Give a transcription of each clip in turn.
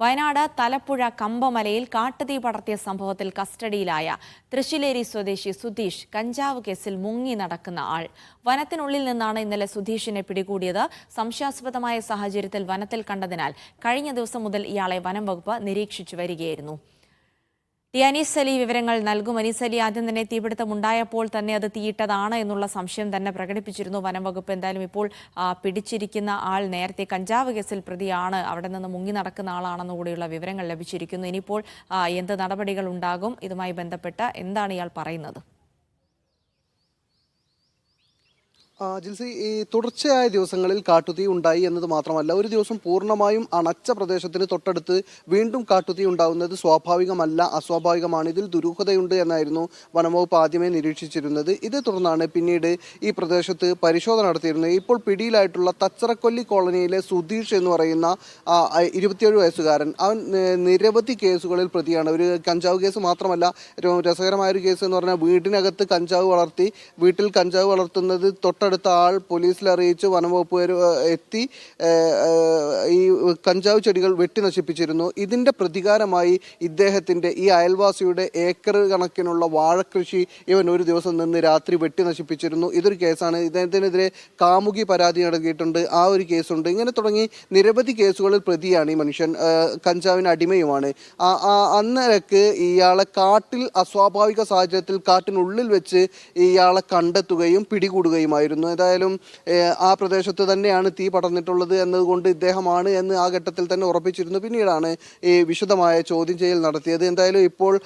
വയനാട് തലപ്പുഴ കമ്പമലയിൽ കാട്ടുതീ പടർത്തിയ സംഭവത്തിൽ കസ്റ്റഡിയിലായ തൃശ്ശിലേരി സ്വദേശി സുധീഷ് കഞ്ചാവ് കേസിൽ മുങ്ങി നടക്കുന്ന ആൾ. വനത്തിനുള്ളിൽ നിന്നാണ് ഇന്നലെ സുധീഷിനെ പിടികൂടിയത്. സംശയാസ്പദമായ സാഹചര്യത്തിൽ വനത്തിൽ കണ്ടതിനാൽ കഴിഞ്ഞ ദിവസം മുതൽ ഇയാളെ വനം വകുപ്പ് നിരീക്ഷിച്ചു വരികയായിരുന്നു. ടി അനീസ് അലി വിവരങ്ങൾ നൽകും. അനീസ് അലി ആദ്യം തന്നെ തീപിടുത്തം ഉണ്ടായപ്പോൾ തന്നെ അത് തീയിട്ടതാണ് എന്നുള്ള സംശയം തന്നെ പ്രകടിപ്പിച്ചിരുന്നു. വനം വകുപ്പ് എന്തായാലും ഇപ്പോൾ പിടിച്ചിരിക്കുന്ന ആൾ നേരത്തെ കഞ്ചാവ് കേസിൽ പ്രതിയാണ്. അവിടെ നിന്ന് മുങ്ങി നടക്കുന്ന ആളാണെന്ന് കൂടിയുള്ള വിവരങ്ങൾ ലഭിച്ചിരിക്കുന്നു. ഇനിയിപ്പോൾ എന്ത് നടപടികൾ ഉണ്ടാകും? ഇതുമായി ബന്ധപ്പെട്ട് എന്താണ് ഇയാൾ പറയുന്നത് ആ, ജിൽസി ഈ തുടർച്ചയായ ദിവസങ്ങളിൽ കാട്ടുതീ ഉണ്ടായി എന്നത് മാത്രമല്ല ഒരു ദിവസം പൂർണമായും അണച്ച പ്രദേശത്തിന് തൊട്ടടുത്ത് വീണ്ടും കാട്ടുതീ ഉണ്ടാവുന്നത് സ്വാഭാവികമല്ല അസ്വാഭാവികമാണ്. ഇതിൽ ദുരൂഹതയുണ്ട് എന്നായിരുന്നു വനംവകുപ്പ് ആദ്യമേ നിരീക്ഷിച്ചിരുന്നത്. ഇതേ തുടർന്നാണ് പിന്നീട് ഈ പ്രദേശത്ത് പരിശോധന നടത്തിയിരുന്നത്. ഇപ്പോൾ പിടിയിലായിട്ടുള്ള തച്ചറക്കൊല്ലി കോളനിയിലെ സുധീഷ് എന്ന് പറയുന്ന ഇരുപത്തിയേഴ് വയസ്സുകാരൻ അവൻ നിരവധി കേസുകളിൽ പ്രതിയാണ്. ഒരു കഞ്ചാവ് കേസ് മാത്രമല്ല ഒരു രസകരമായ ഒരു കേസ് എന്ന് പറഞ്ഞാൽ വീടിനകത്ത് കഞ്ചാവ് വളർത്തി വീട്ടിൽ കഞ്ചാവ് വളർത്തുന്നത് തൊട്ടടുത്ത ആൾ പോലീസിൽ അറിയിച്ച് വനംവകുപ്പുകാർ എത്തി ഈ കഞ്ചാവ് ചെടികൾ വെട്ടി നശിപ്പിച്ചിരുന്നു. ഇതിന്റെ പ്രതികാരമായി ഇദ്ദേഹത്തിന്റെ ഈ അയൽവാസിയുടെ ഏക്കർ കണക്കിനുള്ള വാഴക്കൃഷി ഇവൻ ഒരു ദിവസം നിന്ന് രാത്രി വെട്ടി നശിപ്പിച്ചിരുന്നു. ഇതൊരു കേസാണ്. ഇദ്ദേഹത്തിനെതിരെ കാമുകി പരാതി നൽകിയിട്ടുണ്ട്. ആ ഒരു കേസുണ്ട്. ഇങ്ങനെ തുടങ്ങി നിരവധി കേസുകളിൽ പ്രതിയാണ് ഈ മനുഷ്യൻ. കഞ്ചാവിന് അടിമയുമാണ്. അന്നേരക്ക് ഇയാളെ കാട്ടിൽ അസ്വാഭാവിക സാഹചര്യത്തിൽ കാട്ടിനുള്ളിൽ വെച്ച് ഇയാളെ കണ്ടെത്തുകയും പിടികൂടുകയുമായിരുന്നു. ഏതായാലും ആ പ്രദേശത്ത് തന്നെയാണ് തീ പടർന്നിട്ടുള്ളത് എന്നതുകൊണ്ട് ഇദ്ദേഹമാണ് എന്ന് ആ ഘട്ടത്തിൽ തന്നെ ഉറപ്പിച്ചിരുന്നു. പിന്നീടാണ് ഈ വിശദമായ ചോദ്യം ചെയ്യൽ നടത്തിയത്. എന്തായാലും ഇപ്പോൾ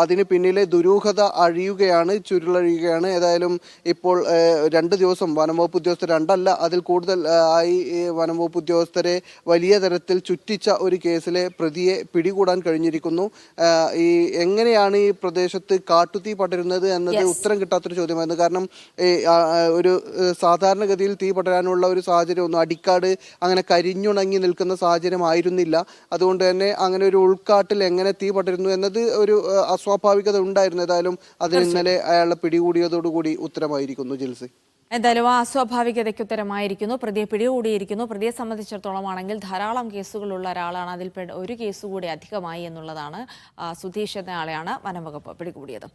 അതിന് പിന്നിലെ ദുരൂഹത അഴിയുകയാണ് ചുരുളഴിയുകയാണ്. ഏതായാലും ഇപ്പോൾ രണ്ട് ദിവസം വനംവകുപ്പ് ഉദ്യോഗസ്ഥർ രണ്ടല്ല അതിൽ കൂടുതൽ ആയി ഈ വനംവകുപ്പ് ഉദ്യോഗസ്ഥരെ വലിയ തരത്തിൽ ചുറ്റിച്ച ഒരു കേസിലെ പ്രതിയെ പിടികൂടാൻ കഴിഞ്ഞിരിക്കുന്നു. ഈ എങ്ങനെയാണ് ഈ പ്രദേശത്ത് കാട്ടുതീ പടരുന്നത് എന്നത്. ഉത്തരം കിട്ടാത്തൊരു ചോദ്യമായിരുന്നു. കാരണം ആ, ഒരു സാധാരണഗതിയിൽ തീ പടരാനുള്ള ഒരു സാഹചര്യം ഒന്നും അടിക്കാട് അങ്ങനെ കരിഞ്ഞുണങ്ങി നിൽക്കുന്ന സാഹചര്യം ആയിരുന്നില്ല അതുകൊണ്ട് തന്നെ അങ്ങനെ ഒരു ഉൾക്കാട്ടിൽ എങ്ങനെ തീ പടരുന്നു എന്നത് ഒരു അസ്വാഭാവികത ഉണ്ടായിരുന്നു. ഏതായാലും അതിന് ഇന്നലെ അയാളെ പിടികൂടിയതോടുകൂടി ഉത്തരമായിരിക്കുന്നു ജിൽസി. എന്തായാലും ആ അസ്വാഭാവികതയ്ക്ക് ഉത്തരമായിരിക്കുന്നു. പ്രതിയെ പിടികൂടിയിരിക്കുന്നു. പ്രതിയെ സംബന്ധിച്ചിടത്തോളം ആണെങ്കിൽ ധാരാളം കേസുകളുള്ള ഒരാളാണ്. അതിൽ ഒരു കേസ് കൂടി അധികമായി എന്നുള്ളതാണ് സുധീഷ് എന്ന ആളെയാണ് വനംവകുപ്പ് പിടികൂടിയത്.